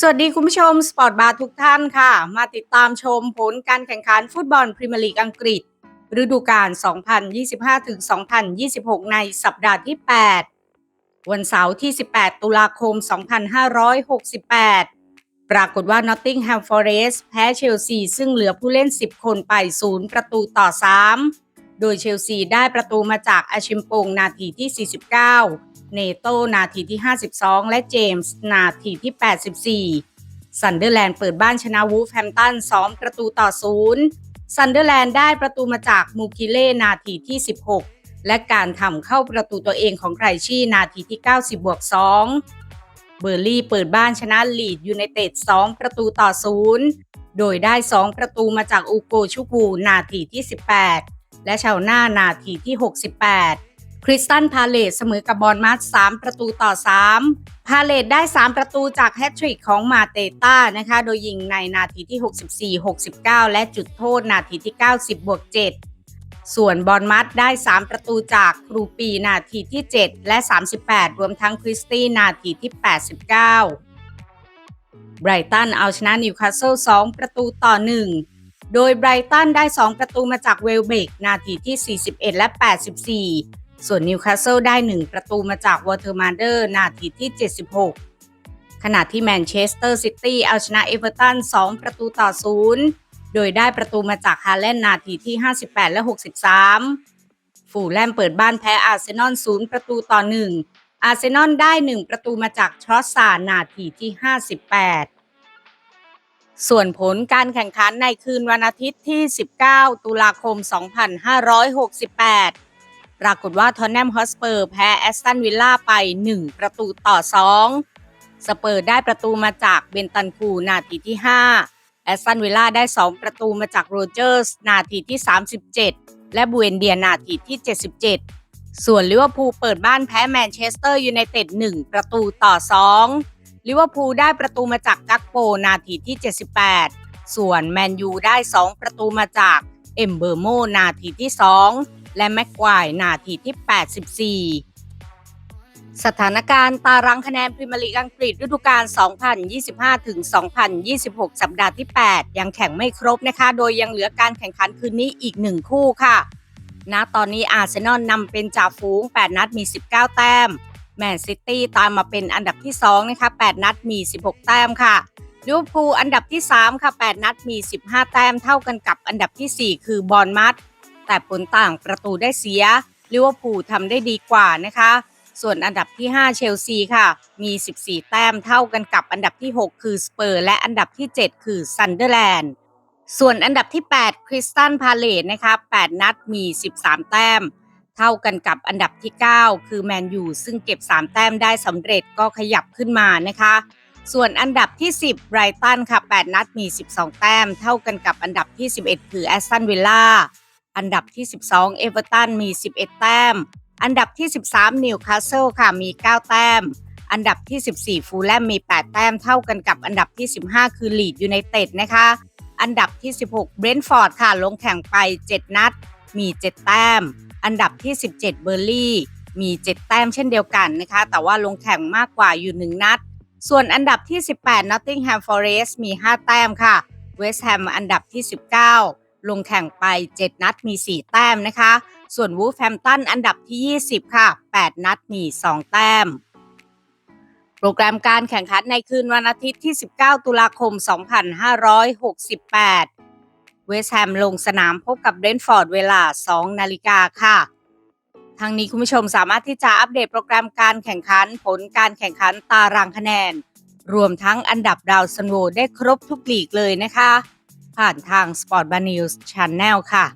สวัสดีคุณผู้ชม สปอร์ตบาร์ทุกท่านค่ะ มาติดตามชมผลการแข่งขันฟุตบอลพรีเมียร์ลีกอังกฤษ ฤดูกาล 2025-2026 ในสัปดาห์ที่ 8 วันเสาร์ที่ 18 ตุลาคม 2568 ปรากฏว่า Nottingham Forest แพ้เชลซีซึ่งเหลือผู้เล่น 10 คนไป 0 ประตูต่อ 3 โดยเชลซีได้ประตูมาจากอาชิมปงนาทีที่ 49 เนโตนาทีที่ 52 และเจมส์นาทีที่ 84 ซันเดอร์แลนด์เปิดบ้านชนะวูฟแฮมตัน2ประตูต่อ0ซันเดอร์แลนด์ได้ประตูมาจากมูคิเล่นาทีที่ 16 และการทำเข้าประตูตัวเองของไครชี่นาทีที่ 90บวก2เบอร์ลี่เปิดบ้านชนะลีดยูไนเต็ด2ประตูต่อ0โดยได้ 2 ประตูมาจากอูโกชูกูนาทีที่ 18 และชาวหน้านาทีที่ 68 คริสตันพาเลตเสมอกับบอลมาส3ประตูต่อ 3 พาเลตได้ 3 ประตูจากแฮตทริกของมาเตต้านะคะ โดยยิงในนาทีที่ 64 69 และจุดโทษนาทีที่ 90 บวก 7 ส่วนบอลมัดได้ 3 ประตูจากครูปีนาทีที่ 7 และ 38 รวมทั้งคริสตี้นาทีที่ 89ไบรตันเอาชนะนิวคาสเซิล2ประตูต่อ 1 โดยไบรตันได้ 2 ประตูมาจากเวลเบกนาทีที่ 41 และ 84 ส่วนนิวคาสเซิลได้ 1 ประตูมาจากวอเทอร์มาเดอร์นาทีที่ 76 ขณะที่แมนเชสเตอร์ซิตี้เอาชนะเอเวอร์ตัน 2 ประตูต่อ 0 โดยได้ประตูมาจากฮาแลนด์นาทีที่ 58 และ 63 ฟูลแลมเปิดบ้านแพ้อาร์เซนอล 0 ประตูต่อ 1 อาร์เซนอลได้ 1 ประตูมาจากทรอสซานาทีที่ 58 ส่วนผลการแข่งขันในคืนวันอาทิตย์ที่ 19 ตุลาคม 2568 ปรากฏว่าทอนแนมฮอสเปอร์แพ้แอสตันวิลล่าไป 1 ประตูต่อ 2 สเปอร์ได้ประตูมาจากเบนตันคูนาทีที่ 5 แอสตันวิลล่าได้ 2 ประตูมาจากโรเจอร์สนาทีที่ 37 และบูเอนเดียนาทีที่ 77 ส่วนลิเวอร์พูลเปิดบ้านแพ้แมนเชสเตอร์ยูไนเต็ด 1 ประตูต่อ 2 ลิเวอร์พูลได้ประตูมาจากกักโปนาทีที่ 78 ส่วนแมนยูได้ 2 ประตูมาจากเอมเบอร์โมนาทีที่ 2 และแม็กควายนาทีที่ 84 สถานการณ์ตารางคะแนนพรีเมียร์ลีกอังกฤษฤดูกาล 2025-2026 สัปดาห์ที่ 8 ยังแข่งไม่ครบนะคะ โดยยังเหลือการแข่งขันคืนนี้อีก 1 คู่ค่ะณตอนนี้อาร์เซนอลนำเป็นจ่าฝูง 8 นัดมี 19 แต้ม แมนซิตี้ตามมาเป็นอันดับที่2นะคะ8นัดมี 16 แต้มค่ะลิเวอร์พูลอันดับที่ 3 ค่ะ 8 นัดมี 15 แต้มเท่ากันกับอันดับทีสี่ 4 คือบอลมัดแต่ผลต่างประตูได้เสียลิเวอร์พูลทำได้ดีกว่านะคะ ส่วนอันดับที่ 5 เชลซีค่ะ มี 14 แต้มเท่ากันกับอันดับที่ 6 คือสเปอร์ และอันดับที่ 7 คือซันเดอร์แลนด์ส่วนอันดับที่ 8 คริสตันพาเลตนะคะ 8 นัดมี 13 แต้ม เท่ากันกับอันดับที่ 9 คือแมนยูซึ่งเก็บ 3 แต้มได้สำเร็จก็ขยับขึ้นมานะคะ ส่วนอันดับที่ 10ไบรตันค่ะ 8 นัดมี 12 แต้ม เท่ากันกับอันดับที่ 11 คือแอสตันวิลล่าอันดับที่ 12 เอเวอร์ตันมี 11 แต้ม อันดับที่ 13 นิวคาสเซิลค่ะมี 9 แต้ม อันดับที่ 14 ฟูลแลมมี 8 แต้ม เท่ากันกับอันดับที่ 15 คือลีดยูไนเต็ดนะคะ อันดับที่ 16 เบรนท์ฟอร์ดค่ะลงแข่งไป 7 นัด มี 7 แต้ม อันดับที่ 17 เบอร์ลี่มี 7 แต้มเช่นเดียวกันนะคะ แต่ว่าลงแข่งมากกว่าอยู่ 1 นัด ส่วนอันดับที่ 18 Nottingham Forest มี 5 แต้มค่ะ West Ham อันดับที่ 19 ลงแข่งไป 7 นัดมี 4 แต้มนะคะ ส่วน Wolverhampton อันดับที่ 20 ค่ะ 8 นัดมี 2 แต้ม โปรแกรมการแข่งขันในคืนวันอาทิตย์ที่ 19 ตุลาคม 2568 วสต์แฮมลงสนามพบกับเบรนฟอร์ดเวลา 2 นาฬิกาค่ะ ทางนี้คุณผู้ชมสามารถที่จะอัปเดตโปรแกรมการแข่งขัน ผลการแข่งขันตารางคะแนน รวมทั้งอันดับดาวซันโวได้ครบทุกลีกเลยนะคะ ผ่านทาง Sport b a n e w s Channel ค่ะ